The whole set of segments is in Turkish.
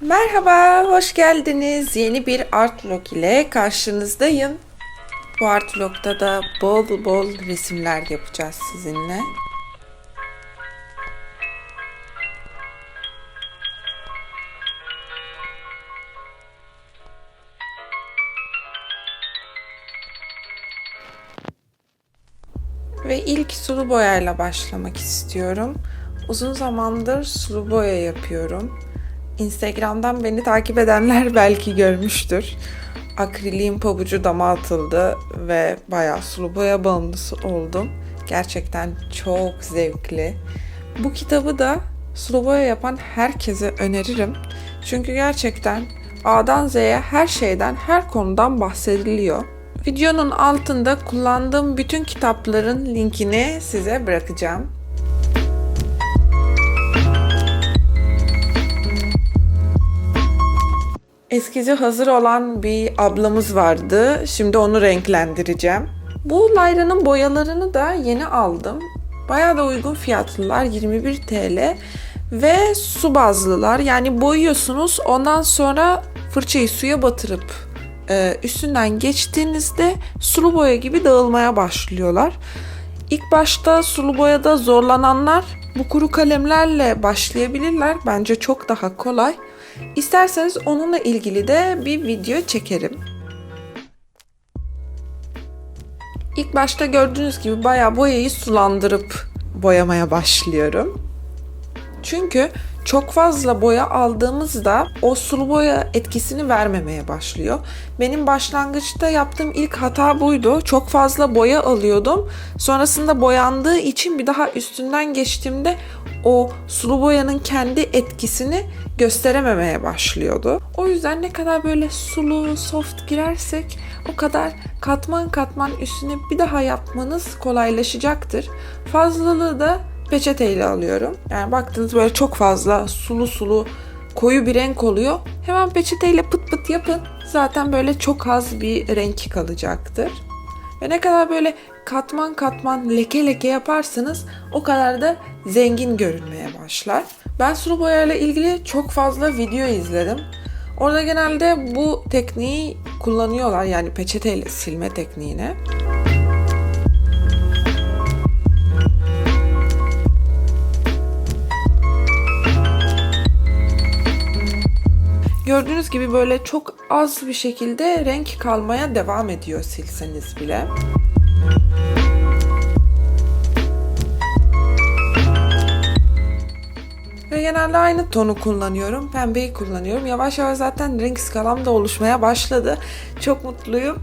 Merhaba, hoş geldiniz. Yeni bir art vlog ile karşınızdayım. Bu art vlogda da bol bol resimler yapacağız sizinle. Ve ilk sulu boyayla başlamak istiyorum. Uzun zamandır sulu boya yapıyorum. Instagram'dan beni takip edenler belki görmüştür. Akriliğin pabucu dama atıldı ve bayağı sulu boya bağımlısı oldum. Gerçekten çok zevkli. Bu kitabı da sulu boya yapan herkese öneririm. Çünkü gerçekten A'dan Z'ye her şeyden, her konudan bahsediliyor. Videonun altında kullandığım bütün kitapların linkini size bırakacağım. Eskici hazır olan bir ablamız vardı. Şimdi onu renklendireceğim. Bu Layra'nın boyalarını da yeni aldım. Bayağı da uygun fiyatlılar 21 TL ve su bazlılar. Yani boyuyorsunuz ondan sonra fırçayı suya batırıp e, üstünden geçtiğinizde sulu boya gibi dağılmaya başlıyorlar. İlk başta sulu boyada zorlananlar bu kuru kalemlerle başlayabilirler. Bence çok daha kolay. İsterseniz onunla ilgili de bir video çekerim. İlk başta gördüğünüz gibi bayağı boyayı sulandırıp boyamaya başlıyorum. Çünkü çok fazla boya aldığımızda o sulu boya etkisini vermemeye başlıyor. Benim başlangıçta yaptığım ilk hata buydu. Çok fazla boya alıyordum. Sonrasında boyandığı için bir daha üstünden geçtiğimde o sulu boyanın kendi etkisini gösterememeye başlıyordu. O yüzden ne kadar böyle sulu, soft girersek o kadar katman katman üstüne bir daha yapmanız kolaylaşacaktır. Fazlalığı da peçeteyle alıyorum. Yani baktınız böyle çok fazla sulu sulu koyu bir renk oluyor. Hemen peçeteyle pıt pıt yapın. Zaten böyle çok az bir renk kalacaktır. Ve ne kadar böyle katman katman leke leke yaparsanız o kadar da zengin görünmeye başlar. Ben sulu boyayla ilgili çok fazla video izledim. Orada genelde bu tekniği kullanıyorlar yani peçeteyle silme tekniğini. Gördüğünüz gibi böyle çok az bir şekilde renk kalmaya devam ediyor silseniz bile. Ve genelde aynı tonu kullanıyorum. Pembeyi kullanıyorum. Yavaş yavaş zaten renk skalam da oluşmaya başladı. Çok mutluyum.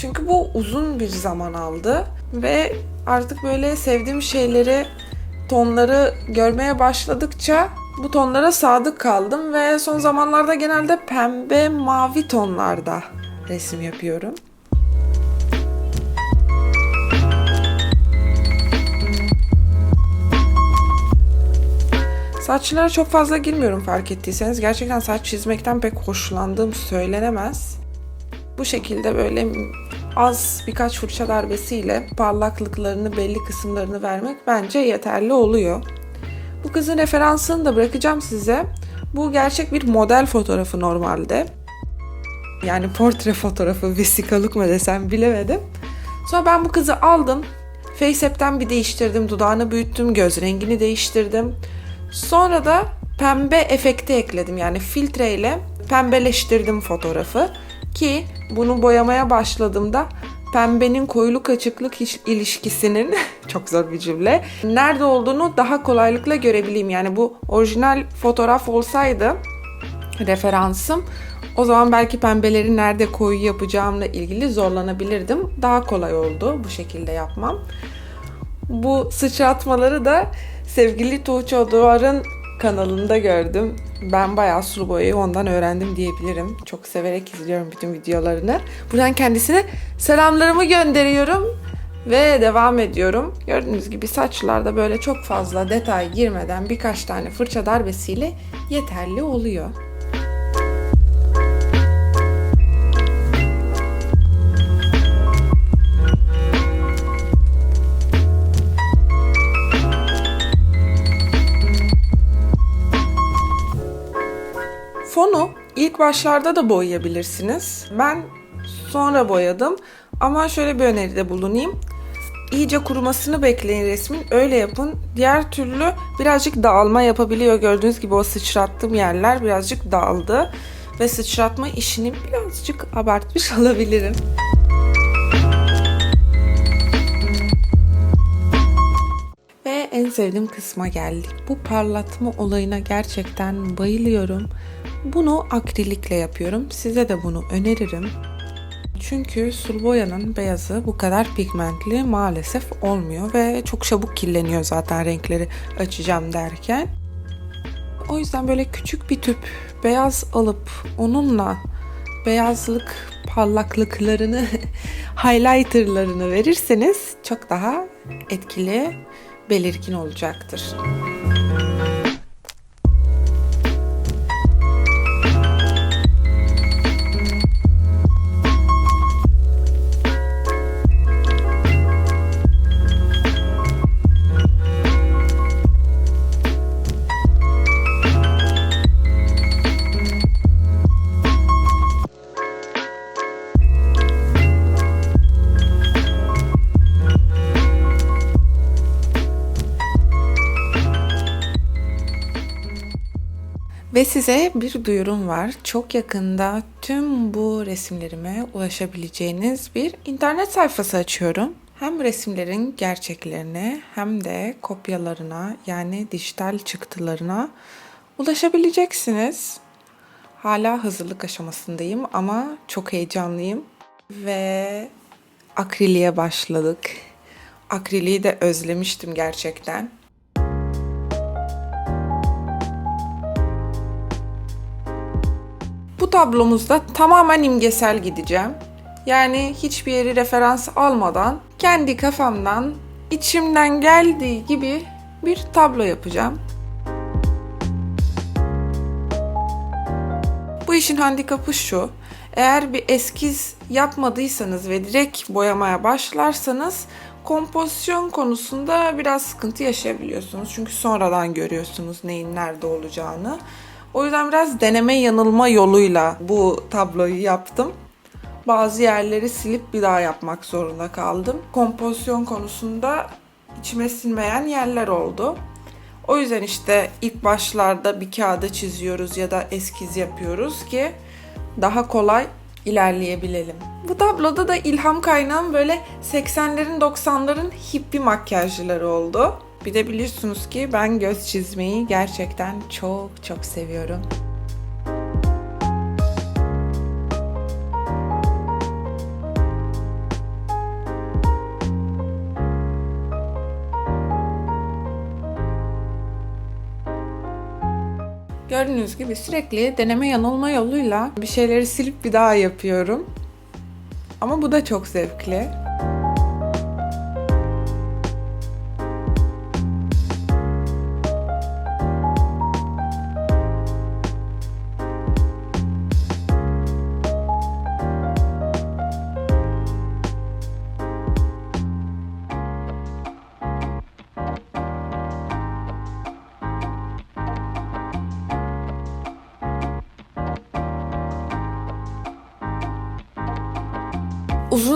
Çünkü bu uzun bir zaman aldı. Ve artık böyle sevdiğim şeyleri, tonları görmeye başladıkça bu tonlara sadık kaldım. Ve son zamanlarda genelde pembe, mavi tonlarda resim yapıyorum. Saçlara çok fazla girmiyorum fark ettiyseniz. Gerçekten saç çizmekten pek hoşlandığım söylenemez. Bu şekilde böyle az birkaç fırça darbesiyle parlaklıklarını belli kısımlarını vermek bence yeterli oluyor. Bu kızın referansını da bırakacağım size. Bu gerçek bir model fotoğrafı normalde. Yani portre fotoğrafı, vesikalık mı desem bilemedim. Sonra ben bu kızı aldım. FaceApp'ten bir değiştirdim. Dudağını büyüttüm, göz rengini değiştirdim. Sonra da pembe efekti ekledim. Yani filtreyle pembeleştirdim fotoğrafı. Ki bunu boyamaya başladığımda pembenin koyuluk açıklık ilişkisinin çok zor bir cümle nerede olduğunu daha kolaylıkla görebileyim. Yani bu orijinal fotoğraf olsaydı referansım o zaman belki pembeleri nerede koyu yapacağımla ilgili zorlanabilirdim. Daha kolay oldu bu şekilde yapmam. Bu sıçratmaları da sevgili Tuğçe Oduvar'ın kanalında gördüm. Ben bayağı sulu boyayı ondan öğrendim diyebilirim. Çok severek izliyorum bütün videolarını. Buradan kendisine selamlarımı gönderiyorum ve devam ediyorum. Gördüğünüz gibi saçlarda böyle çok fazla detay girmeden birkaç tane fırça darbesiyle yeterli oluyor. İlk başlarda da boyayabilirsiniz. Ben sonra boyadım ama şöyle bir öneride bulunayım. İyice kurumasını bekleyin resmin. Öyle yapın. Diğer türlü birazcık dağılma yapabiliyor. Gördüğünüz gibi o sıçrattığım yerler birazcık dağıldı. Ve sıçratma işini birazcık abartmış olabilirim. Ve en sevdiğim kısma geldik. Bu parlatma olayına gerçekten bayılıyorum. Bunu akrilikle yapıyorum. Size de bunu öneririm. Çünkü sulu boyanın beyazı bu kadar pigmentli maalesef olmuyor ve çok çabuk kirleniyor zaten renkleri açacağım derken. O yüzden böyle küçük bir tüp beyaz alıp onunla beyazlık parlaklıklarını, highlighterlarını verirseniz çok daha etkili, belirgin olacaktır. Ve size bir duyurum var. Çok yakında tüm bu resimlerime ulaşabileceğiniz bir internet sayfası açıyorum. Hem resimlerin gerçeklerine hem de kopyalarına yani dijital çıktılarına ulaşabileceksiniz. Hala hazırlık aşamasındayım ama çok heyecanlıyım ve akriliğe başladık. Akriliği de özlemiştim gerçekten. Bu tablomuzda tamamen imgesel gideceğim. Yani hiçbir yeri referans almadan kendi kafamdan içimden geldiği gibi bir tablo yapacağım. Bu işin handikapı şu. Eğer bir eskiz yapmadıysanız ve direkt boyamaya başlarsanız kompozisyon konusunda biraz sıkıntı yaşayabiliyorsunuz. Çünkü sonradan görüyorsunuz neyin nerede olacağını. O yüzden biraz deneme yanılma yoluyla bu tabloyu yaptım. Bazı yerleri silip bir daha yapmak zorunda kaldım. Kompozisyon konusunda içime sinmeyen yerler oldu. O yüzden işte ilk başlarda bir kağıda çiziyoruz ya da eskiz yapıyoruz ki daha kolay ilerleyebilelim. Bu tabloda da ilham kaynağım böyle 80'lerin 90'ların hippie makyajları oldu. Bir de biliyorsunuz ki ben göz çizmeyi gerçekten çok çok seviyorum. Gördüğünüz gibi sürekli deneme yanılma yoluyla bir şeyleri silip bir daha yapıyorum. Ama bu da çok zevkli.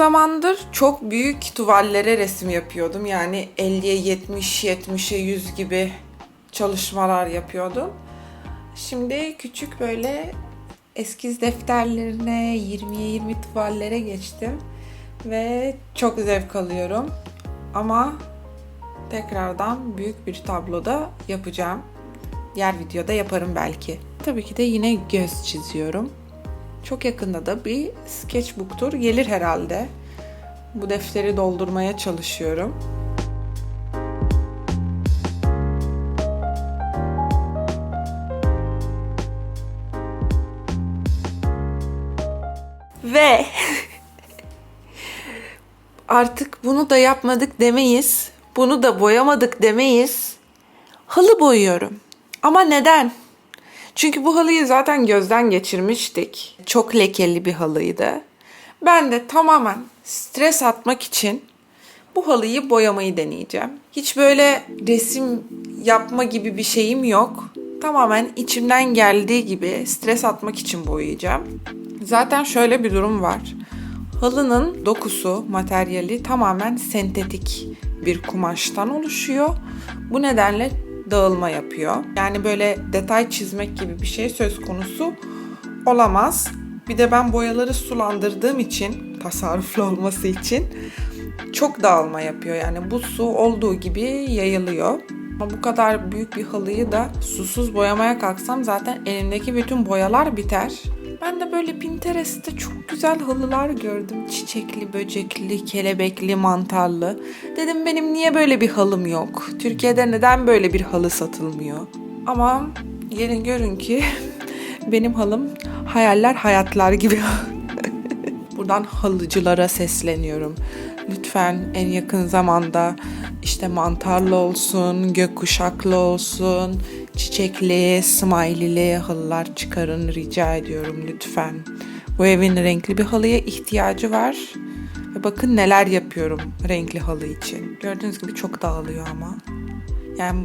Zamandır çok büyük tuvallere resim yapıyordum. Yani 50'ye 70, 70'e 100 gibi çalışmalar yapıyordum. Şimdi küçük böyle eskiz defterlerine 20'ye 20 tuvallere geçtim. Ve çok zevk alıyorum. Ama tekrardan büyük bir tabloda yapacağım. Diğer videoda yaparım belki. Tabii ki de yine göz çiziyorum. Çok yakında da bir sketchbook tur gelir herhalde. Bu defteri doldurmaya çalışıyorum. Ve artık bunu da yapmadık demeyiz. Bunu da boyamadık demeyiz. Halı boyuyorum. Ama neden? Çünkü bu halıyı zaten gözden geçirmiştik. Çok lekeli bir halıydı. Ben de tamamen stres atmak için bu halıyı boyamayı deneyeceğim. Hiç böyle resim yapma gibi bir şeyim yok. tamamen içimden geldiği gibi stres atmak için boyayacağım. Zaten şöyle bir durum var. Halının dokusu, materyali tamamen sentetik bir kumaştan oluşuyor. Bu nedenle dağılma yapıyor. Yani böyle detay çizmek gibi bir şey söz konusu olamaz. Bir de ben boyaları sulandırdığım için, tasarruflu olması için çok dağılma yapıyor. Yani bu su olduğu gibi yayılıyor. Ama bu kadar büyük bir halıyı da susuz boyamaya kalksam zaten elimdeki bütün boyalar biter. Ben de böyle Pinterest'te çok güzel halılar gördüm. Çiçekli, böcekli, kelebekli, mantarlı. Dedim benim niye böyle bir halım yok? Türkiye'de neden böyle bir halı satılmıyor? Ama gelin görün ki benim halım hayaller hayatlar gibi. Buradan halıcılara sesleniyorum. Lütfen en yakın zamanda işte mantarlı olsun, gökkuşaklı olsun, çiçekli, smiley'li halılar çıkarın rica ediyorum lütfen. Bu evin renkli bir halıya ihtiyacı var. Ve bakın neler yapıyorum renkli halı için. Gördüğünüz gibi çok dağılıyor ama. Yani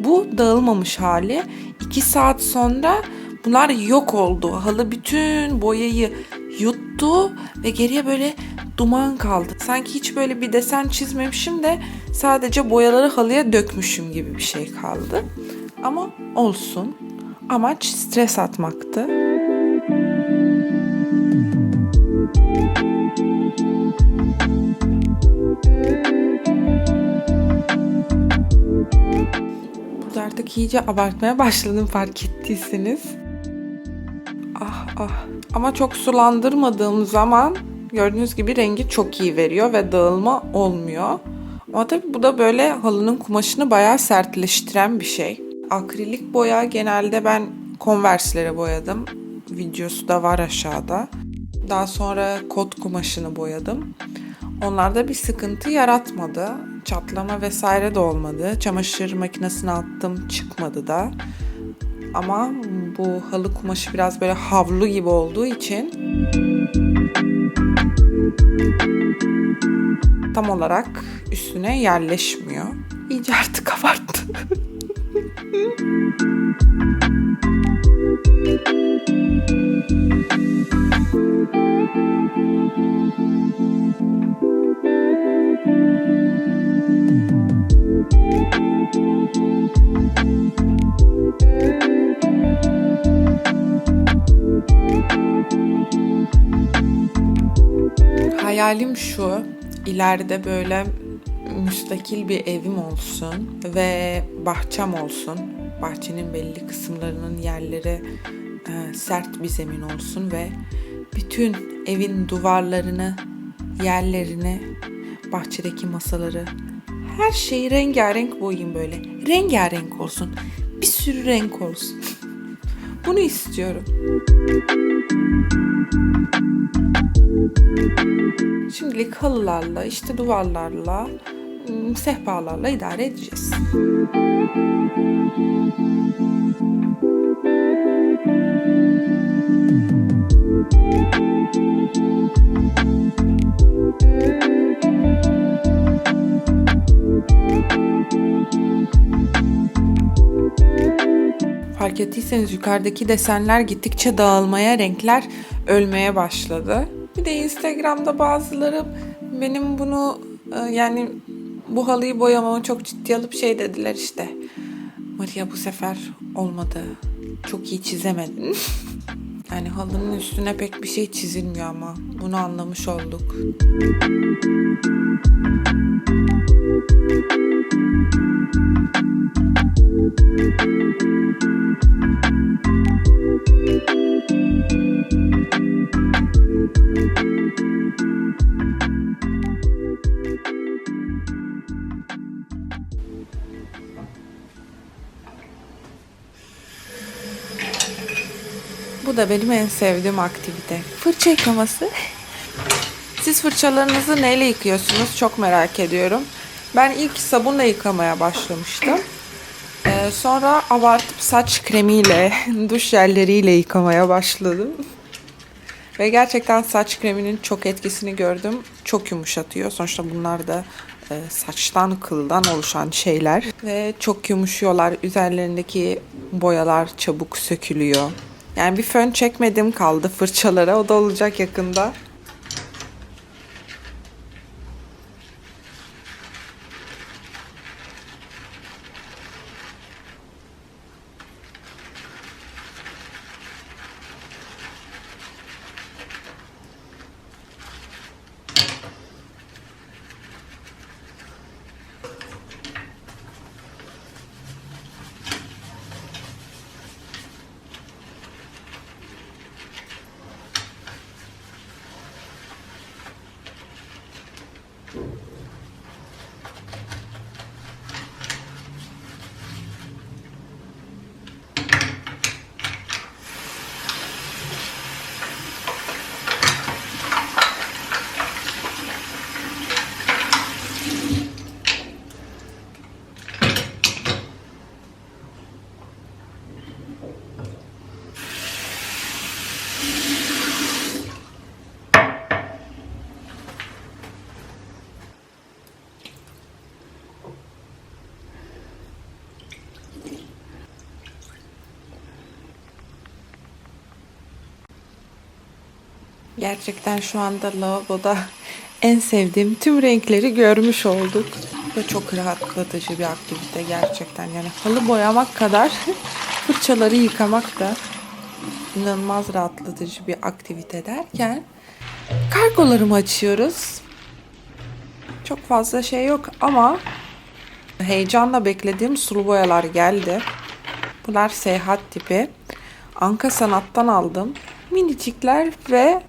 bu dağılmamış hali 2 saat sonra bunlar yok oldu. Halı bütün boyayı yuttu ve geriye böyle duman kaldı. Sanki hiç böyle bir desen çizmemişim de sadece boyaları halıya dökmüşüm gibi bir şey kaldı. Ama olsun. Amaç stres atmaktı. Burada artık iyice abartmaya başladım fark ettiyseniz. Ah ah. Ama çok sulandırmadığım zaman gördüğünüz gibi rengi çok iyi veriyor ve dağılma olmuyor. Ama tabii bu da böyle halının kumaşını bayağı sertleştiren bir şey. Akrilik boya genelde ben Converse'lere boyadım. Videosu da var aşağıda. Daha sonra kot kumaşını boyadım. Onlarda bir sıkıntı yaratmadı. Çatlama vesaire de olmadı. Çamaşır makinesine attım çıkmadı da. Ama bu halı kumaşı biraz böyle havlu gibi olduğu için tam olarak üstüne yerleşmiyor. İyice artık abarttı. Hayalim şu, ileride böyle müstakil bir evim olsun ve bahçem olsun. Bahçenin belli kısımlarının yerleri e, sert bir zemin olsun ve bütün evin duvarlarını, yerlerini, bahçedeki masaları, her şeyi rengarenk boyayayım böyle. Rengarenk olsun. Bir sürü renk olsun. Bunu istiyorum. Şimdilik halılarla, işte duvarlarla, sehpalarla idare edeceğiz. Fark ettiyseniz yukarıdaki desenler gittikçe dağılmaya, renkler ölmeye başladı. Bir de Instagram'da bazıları benim bunu e, yani bu halıyı boyamamı çok ciddi alıp şey dediler işte. Maria bu sefer olmadı. Çok iyi çizemedin. yani halının üstüne pek bir şey çizilmiyor ama bunu anlamış olduk. Da benim en sevdiğim aktivite. Fırça yıkaması. Siz fırçalarınızı neyle yıkıyorsunuz? Çok merak ediyorum. Ben ilk sabunla yıkamaya başlamıştım. Ee, sonra abartıp saç kremiyle, duş jelleriyle yıkamaya başladım. Ve gerçekten saç kreminin çok etkisini gördüm. Çok yumuşatıyor. Sonuçta bunlar da e, saçtan kıldan oluşan şeyler. Ve çok yumuşuyorlar. Üzerlerindeki boyalar çabuk sökülüyor. Yani bir fön çekmedim kaldı fırçalara. O da olacak yakında. Gerçekten şu anda lavaboda en sevdiğim tüm renkleri görmüş olduk. Ve çok rahatlatıcı bir aktivite gerçekten. Yani halı boyamak kadar fırçaları yıkamak da inanılmaz rahatlatıcı bir aktivite derken kargolarımı açıyoruz. Çok fazla şey yok ama heyecanla beklediğim sulu boyalar geldi. Bunlar seyahat tipi. Anka Sanat'tan aldım. Minicikler ve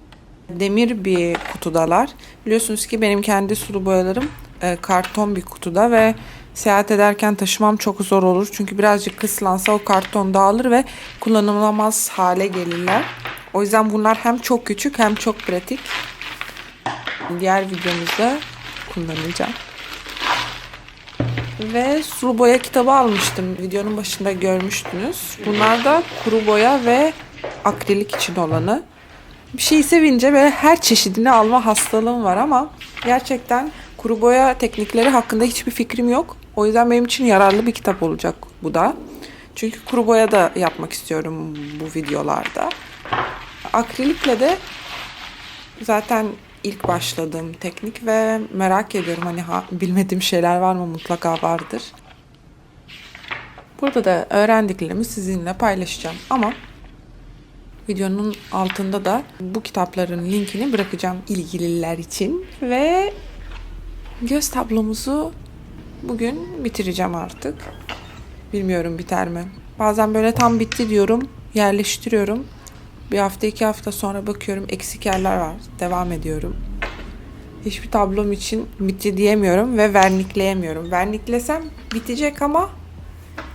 demir bir kutudalar. Biliyorsunuz ki benim kendi sulu boyalarım e, karton bir kutuda ve seyahat ederken taşımam çok zor olur. Çünkü birazcık kıslansa o karton dağılır ve kullanılamaz hale gelirler. O yüzden bunlar hem çok küçük hem çok pratik. Diğer videomuzda kullanacağım. Ve sulu boya kitabı almıştım. Videonun başında görmüştünüz. Bunlar da kuru boya ve akrilik için olanı. Bir şeyi sevince böyle her çeşidini alma hastalığım var ama gerçekten kuru boya teknikleri hakkında hiçbir fikrim yok. O yüzden benim için yararlı bir kitap olacak bu da. Çünkü kuru boya da yapmak istiyorum bu videolarda. Akrilikle de zaten ilk başladığım teknik ve merak ediyorum hani ha, bilmediğim şeyler var mı mutlaka vardır. Burada da öğrendiklerimi sizinle paylaşacağım ama videonun altında da bu kitapların linkini bırakacağım ilgililer için ve göz tablomuzu bugün bitireceğim artık. Bilmiyorum biter mi? Bazen böyle tam bitti diyorum, yerleştiriyorum. Bir hafta iki hafta sonra bakıyorum eksik yerler var. Devam ediyorum. Hiçbir tablom için bitti diyemiyorum ve vernikleyemiyorum. Verniklesem bitecek ama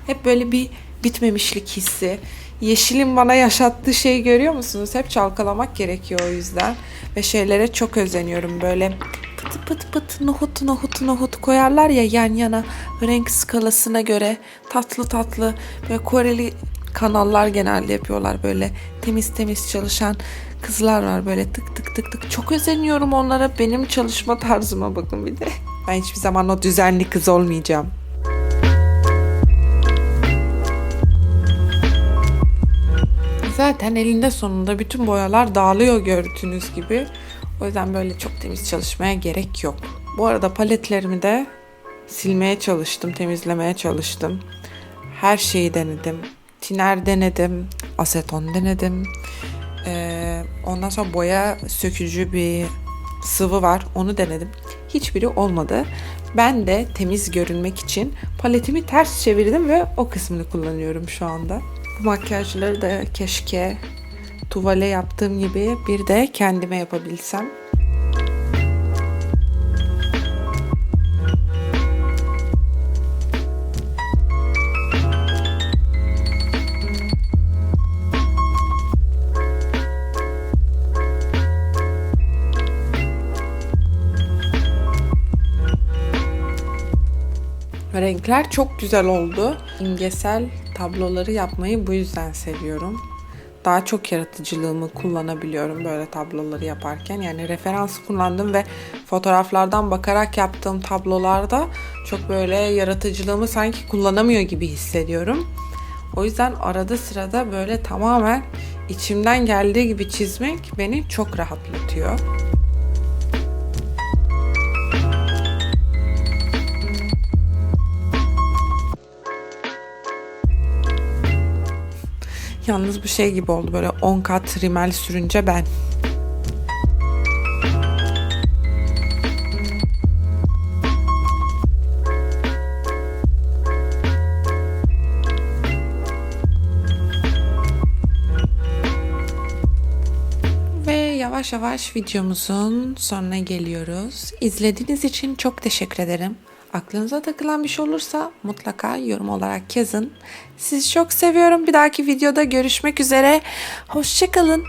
hep böyle bir bitmemişlik hissi. Yeşilin bana yaşattığı şeyi görüyor musunuz? Hep çalkalamak gerekiyor o yüzden. Ve şeylere çok özeniyorum. Böyle pıt pıt pıt nohut nohut nohut koyarlar ya yan yana renk skalasına göre tatlı tatlı ve Koreli kanallar genelde yapıyorlar böyle temiz temiz çalışan kızlar var böyle tık tık tık tık çok özeniyorum onlara benim çalışma tarzıma bakın bir de ben hiçbir zaman o düzenli kız olmayacağım zaten elinde sonunda bütün boyalar dağılıyor gördüğünüz gibi o yüzden böyle çok temiz çalışmaya gerek yok bu arada paletlerimi de silmeye çalıştım temizlemeye çalıştım her şeyi denedim tiner denedim, aseton denedim. Ee, ondan sonra boya sökücü bir sıvı var. Onu denedim. Hiçbiri olmadı. Ben de temiz görünmek için paletimi ters çevirdim ve o kısmını kullanıyorum şu anda. Bu makyajları da keşke tuvale yaptığım gibi bir de kendime yapabilsem. Renkler çok güzel oldu. İmgesel tabloları yapmayı bu yüzden seviyorum. Daha çok yaratıcılığımı kullanabiliyorum böyle tabloları yaparken. Yani referans kullandım ve fotoğraflardan bakarak yaptığım tablolarda çok böyle yaratıcılığımı sanki kullanamıyor gibi hissediyorum. O yüzden arada sırada böyle tamamen içimden geldiği gibi çizmek beni çok rahatlatıyor. Yalnız bu şey gibi oldu böyle 10 kat rimel sürünce ben. Yavaş yavaş videomuzun sonuna geliyoruz. İzlediğiniz için çok teşekkür ederim. Aklınıza takılan bir şey olursa mutlaka yorum olarak yazın. Sizi çok seviyorum. Bir dahaki videoda görüşmek üzere. Hoşçakalın.